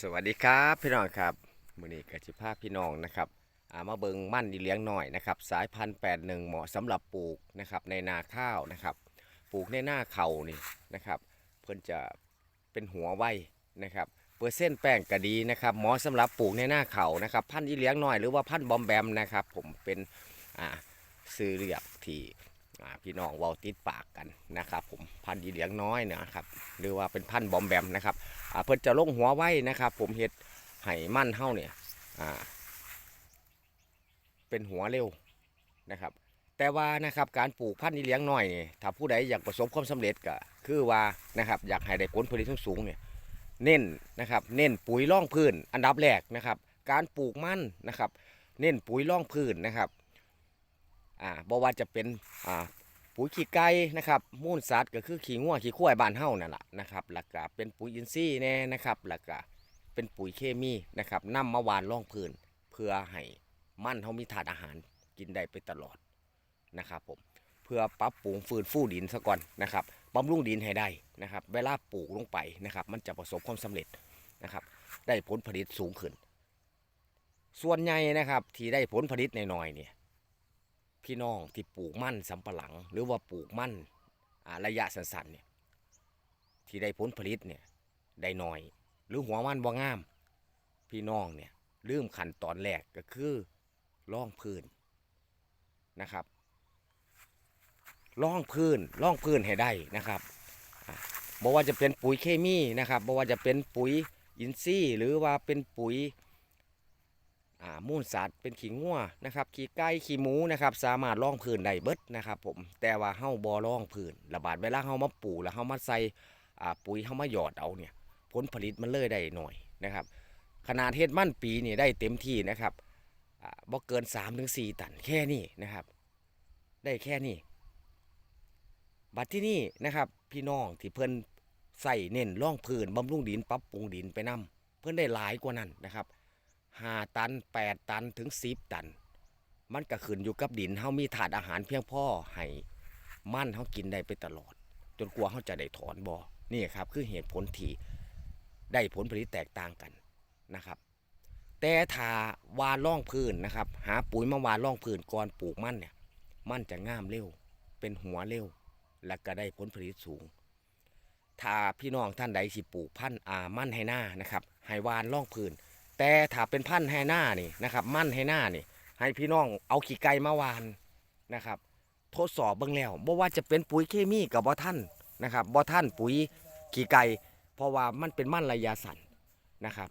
สวัสดีครับพี่น้องครับมือนี้กสิภาพพี่น้องนะครับอ่ามาเบิงมั่นดีเลี้ยงหน่อยนะครับ สายพันธุ์แปดหนึ่งเหมาะสำหรับปลูกนะครับในนาข้าวนะครับ ปลูกในหน้าเขานี่นะครับ เพื่อนจะเป็นหัวไว้นะครับเปอร์เซ็นต์แป้งก็ดีนะครับเหมาะสำหรับปลูกในหน้าเขานะครับ พันธุ์อีเลี้ยงหน่อยหรือว่าพันธุ์บอมแบมนะครับ ผมเป็นอ่าซื้อเรียกที่ พี่น้องเว้าติดปากกันนะครับ ผมพันธุ์อีเหลียงน้อยนะครับหรือว่าเป็นพันธุ์บอมแบมนะครับเพิ่นจะลงหัวไว้นะครับ ผมเฮ็ดให้มั่นเฮาเนี่ยเป็นหัวเร็วนะครับ แต่ว่านะครับการปลูกพันธุ์นี้เลี้ยงน้อยนี่ถ้าผู้ใดอยากประสบความสำเร็จก็คือว่านะครับอยากให้ได้ผลผลิตสูงเนี่ยเน้นนะครับ เน้นปุ๋ยร่องพื้นอันดับแรกนะครับ การปลูกมันนะครับ เน้นปุ๋ยร่องพื้นนะครับ อ่าบ่ว่าจะเป็นอ่าปุ๋ยขี้ไก่นะครับมูลสัตว์ก็คือขี้งัวขี้ควายบ้านเฮานั่นแหละนะครับแล้วก็เป็นปุ๋ยอินทรีย์แน่นะครับแล้วก็เป็นปุ๋ยเคมีนะครับนำมาหวานร่องพื้นเพื่อให้มันเฮามีถาดอาหารกินได้ไปตลอดนะครับผมเพื่อปรับปรุงฟื้นฟูดินซะก่อนนะครับบำรุงดินให้ได้นะครับ เวลาปลูกลงไปนะครับ มันจะประสบความสำเร็จนะครับ ได้ผลผลิตสูงขึ้น ส่วนใหญ่นะครับที่ได้ผลผลิตน้อยๆเนี่ย พี่น้องที่ปลูกมั่นสำปะหลัง หรือว่าปลูกมั่นระยะสั้นๆเนี่ยที่ได้ผลผลิตเนี่ยได้น้อย หรือหัวมันบ่งาม พี่น้องเนี่ยลืมขั้นตอนแรกก็คือล่องพื้นนะครับล่องพื้นล่องพื้นให้ได้นะครับอ่าบ่ว่าจะเป็นปุ๋ยเคมีนะครับบ่ว่าจะเป็นปุ๋ยอินทรีย์หรือว่าเป็นปุ๋ย มูลสัตว์เป็นขี้งัวนะครับขี้ไก่ขี้หมูนะครับสามารถล่องพื้นได้เบิดนะครับผมแต่ว่าเฮาบ่ล่องพื้นระบาดเวลาเฮามาปลูกแล้วเฮามาใส่ปุ๋ยเฮามาหยอดเอาเนี่ยผลผลิตมันเลยได้หน่อยนะครับขนาดเฮ็ดมั่นปีนี่ได้เต็มที่นะครับอ่าบ่เกิน 3-4 ตันแค่นี้นะครับ ได้แค่นี้บัดที่นี่นะครับพี่น้องที่เพิ่นใส่เน้นล่องพื้นบำรุงดินปรับปรุงดินไปนํเพิ่นได้หลายกว่านั้นนะครับ ห้าตันแปดตันถึงสิบตัน มันก็ขึ้นอยู่กับดินเฮามีถาดอาหารเพียงพอให้มันเฮากินได้ไปตลอด จนกว่าเฮาจะได้ถอนบ่นี่ครับคือเหตุผลที่ได้ผลผลิตแตกต่างกันนะครับ แต่ถ้าวานล่องพื้นนะครับ หาปุ๋ยมาวานล่องพื้นก่อนปลูกมันเนี่ยมันจะงามเร็ว เป็นหัวเร็ว และก็ได้ผลผลิตสูง ถ้าพี่น้องท่านใดสิปลูกพันธุ์อามั่นให้หน้านะครับให้วานล่องพื้น แต่ถ้าเป็นพันธุ์ให้หน้านี่นะครับมั่นให้หน้านี่ ให้พี่น้องเอาขี้ไก่มาวานนะครับ ทดสอบเบิ่งแล้วบ่ว่าจะเป็นปุ๋ยเคมีกับบ่ท่านนะครับบ่ท่านปุ๋ยขี้ไก่เพราะว่ามันเป็นมันระยะสั้นนะครับ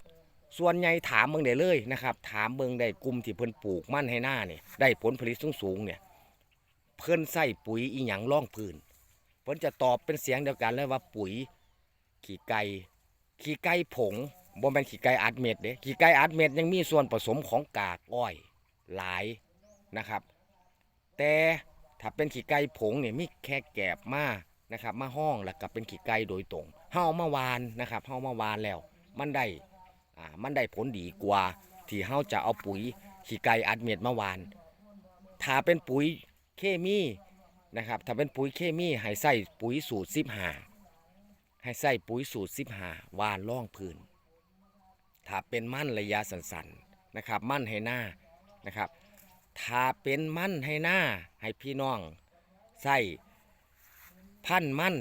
ส่วนใหญ่ถามเบิ่งได้เลยนะครับ ถามเบิ่งได้กลุ่มที่เพิ่นปลูกมันให้หน้านี่ได้ผลผลิตสูงๆเนี่ยเพิ่นใส่ปุ๋ยอีหยังร่องพื้นเพิ่นจะตอบเป็นเสียงเดียวกันเลยว่าปุ๋ย ขี้ไก่ขี้ไก่ผง บ่แม่นขี้ไก่อัดเม็ดเด้ขี้ไก่อัดเม็ดยังมีส่วนผสมของกากอ้อยหลายนะครับ แต่ถ้าเป็นขี้ไก่ผงเนี่ยมีแค่แกบมานะครับมาห้องแล้วก็เป็นขี้ไก่โดยตรงเฮาเอามาวานนะครับเฮาเอามาวานแล้ว มันได้อ่ามันได้ผลดีกว่า ที่เฮาจะเอาปุ๋ยขี้ไก่อัดเม็ดมาวาน ถ้าเป็นปุ๋ยเคมีนะครับถ้าเป็นปุ๋ยเคมีให้ใส่ปุ๋ยสูตร15ให้ใส่ปุ๋ยสูตร15วานล่องพื้น ถ้าเป็นมั่นระยะสั้นๆนะครับ มั่นให้หน้านะครับ ถ้าเป็นมั่นให้หน้าให้พี่น้องใส่พันมั่น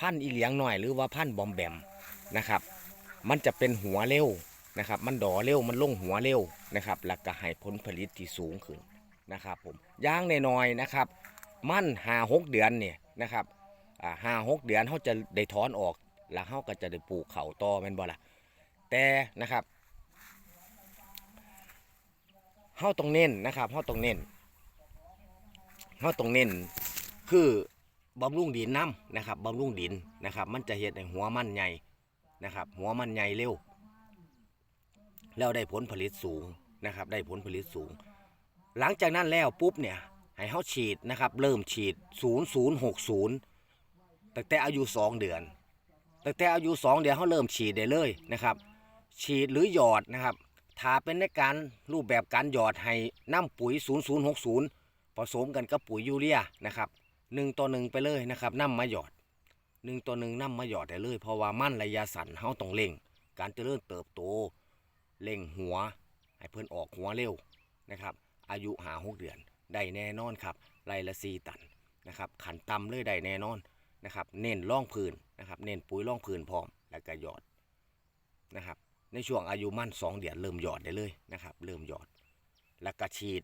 พันอีเหลียงหน่อยหรือว่าพันบอมแบมนะครับ มันจะเป็นหัวเร็วนะครับ มันดอเร็วมันลงหัวเร็วนะครับแล้วก็ให้ผลผลิตที่สูงขึ้นนะครับผมย่างน้อยนะครับ มั่นหาหกเดือนเนี่ยนะครับอ่าห้าหกเดือนเขาจะได้ถอนออกแล้วเขาก็จะได้ปลูกเขาต่อแม่นบ่ล่ะ แต่นะครับเฮาต้องเน้นนะครับเฮาต้องเน้นเฮาต้องเน้นคือบำรุงดินน้ำนะครับบำรุงดินนะครับ มันจะเฮ็ดให้หัวมันใหญ่นะครับ หัวมันใหญ่เร็วแล้วได้ผลผลิตสูงนะครับ ได้ผลผลิตสูง หลังจากนั้นแล้วปุ๊บเนี่ยให้เฮาฉีดนะครับ เริ่มฉีด 0060ตั้งแต่อายุ 2 เดือนตั้งแต่อายุ 2 เดือนเขาเริ่มฉีดได้เลยนะครับ ฉีดหรือหยอดนะครับถ้าเป็นในการรูปแบบการหยอดให้น้ำปุ๋ย 0060 ผสมกันกับปุ๋ยยูเรียนะครับหนึ่งต่อหนึ่งไปเลยนะครับน้ำมาหยอดหนึ่งต่อหนึ่งน้ำมาหยอดได้เลยเพราะว่ามั่นระยะสั้นเขาต้องเร่ง การเจริญเติบโตเล่งหัว ให้เพิ่อนออกหัวเร็วนะครับอายุหาหกเดือนได้แน่นอนครับไรละสีตันนะครับขันต่ำเลยได้แน่นอนนะครับเน้นร่องพื้นนะครับเน้นปุ๋ยร่องพื้นพร้อมแล้วก็หยอดนะครับ ในช่วงอายุมั่น2เดือนเริ่มหยอดได้เลยนะครับ เริ่มหยอด แล้วก็ฉีด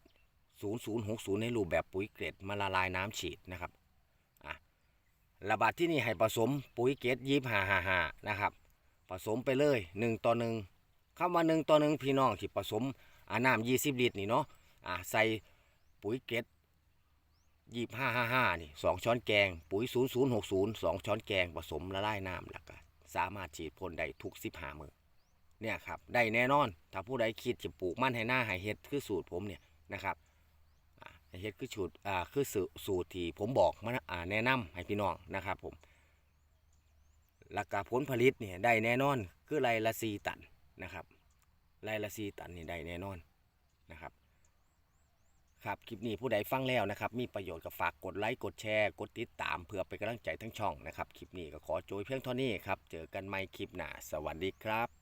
0060 ในรูปแบบปุ๋ยเกรดมาละลายน้ำฉีดนะครับอะระบาดที่นี่ให้ผสมปุ๋ยเกรดยีบหาหาหานะครับ ผสมไปเลย 1 ต่อ 1คำว่า 1 ต่อ 1 พี่น้องที่ผสมอาน้ำ20ลิตรนี่เนาะอะใส่ปุ๋ยเกรดยีบห้าห้าห้านี่สองช้อนแกง ปุ๋ย0060 2ช้อนแกงผสมละลายน้ำแล้วก็สามารถฉีดพ่นได้ทุก15มือ เนี่ยครับได้แน่นอน ถ้าผู้ใดคิดจะปลูกมันให้หน้าให้เฮ็ดคือสูตรผมเนี่ยนะครับอ่าให้เฮ็ดคือสูตรอ่าคือสูตรที่ผมบอกมาอ่าแนะนำให้พี่น้องนะครับผมราคาผลผลิตเนี่ยได้แน่นอน คือไรละสีตันนะครับไรละสีตันนี่ได้แน่นอนนะครับครับคลิปนี้ผู้ใดฟังแล้วนะครับ มีประโยชน์ก็ฝากกดไลค์กดแชร์ กดติดตามเพื่อเป็นกำลังใจทั้งช่องนะครับ คลิปนี้ก็ขอโจยเพียงเท่านี้ครับ เจอกันใหม่คลิปหน้า สวัสดีครับ